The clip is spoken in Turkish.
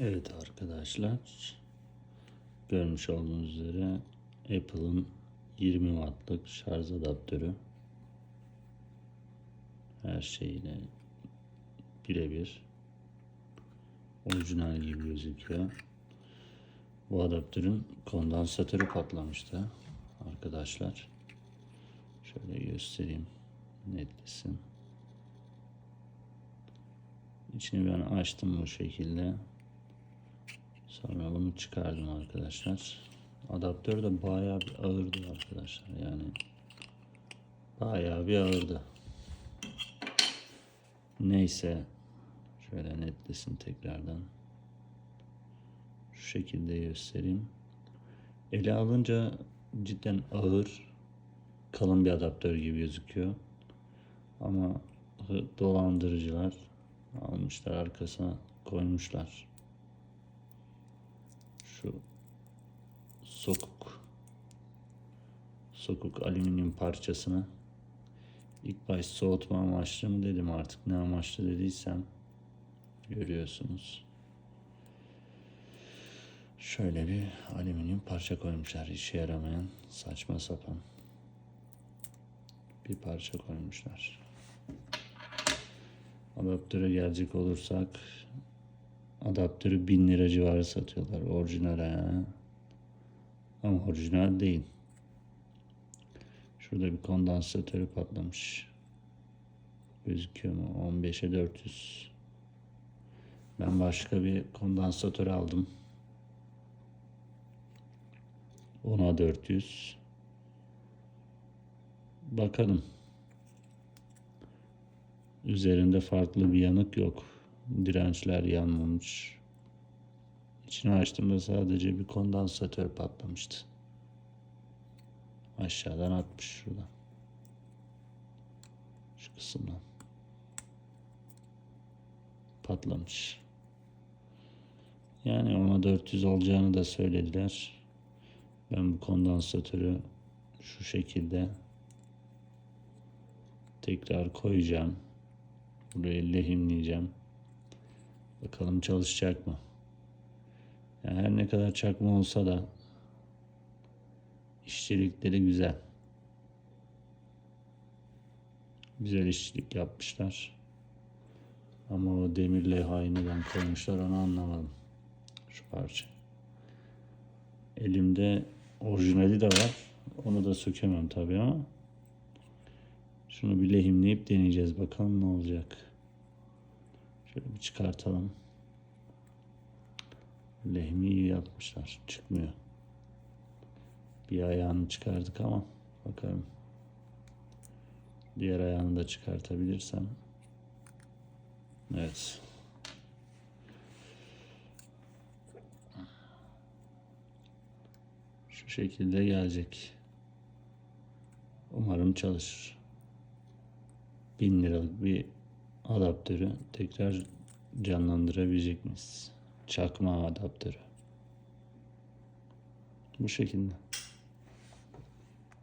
Evet arkadaşlar. Görmüş olduğunuz üzere Apple'ın 20 wattlık şarj adaptörü. Her şeyle birebir. Orijinal gibi gözüküyor. Bu adaptörün kondansatörü patlamıştı arkadaşlar. Şöyle göstereyim netlesin. İçini ben açtım bu şekilde. Sonra bunu çıkardım arkadaşlar. Adaptör de bayağı bir ağırdı arkadaşlar. Yani bayağı bir ağırdı. Neyse şöyle netlesin tekrardan. Şu şekilde göstereyim. Ele alınca cidden ağır, kalın bir adaptör gibi gözüküyor. Ama dolandırıcılar almışlar arkasına koymuşlar. Şu sokuk sokuk alüminyum parçasını ilk baş soğutma amaçlı mı dedim artık ne amaçlı dediysem görüyorsunuz. Şöyle bir alüminyum parça koymuşlar. işe yaramayan saçma sapan bir parça koymuşlar. Adaptöre gelecek olursak adaptörü 1000 lira civarı satıyorlar. Orijinal yani. Ama orijinal değil. Şurada bir kondansatörü patlamış. Gözüküyor mu? 15'e 400. Ben başka bir kondansatör aldım. Ona 400. Bakalım. Üzerinde farklı bir yanık yok. Dirençler yanmamış. İçini açtığımda sadece bir kondansatör patlamıştı. Aşağıdan atmış şuradan. Şu kısımdan. Patlamış. Yani ona 400 olacağını da söylediler. Ben bu kondansatörü şu şekilde tekrar koyacağım. Burayı lehimleyeceğim. Bakalım çalışacak mı? Yani her ne kadar çakma olsa da işçilikleri güzel. Güzel işçilik yapmışlar. Ama o demir levhayı koymuşlar onu anlamadım. Şu parça. Elimde orijinali de var. Onu da sökemem tabii ama. Şunu bir lehimleyip deneyeceğiz. Bakalım ne olacak. Şöyle bir çıkartalım. Lehmi iyi yapmışlar. Çıkmıyor. Bir ayağını çıkardık ama bakalım. Diğer ayağını da çıkartabilirsem. Evet. Şu şekilde gelecek. Umarım çalışır. 1000 liralık bir adaptörü tekrar canlandırabilecek miyiz? Çakma adaptörü. Bu şekilde.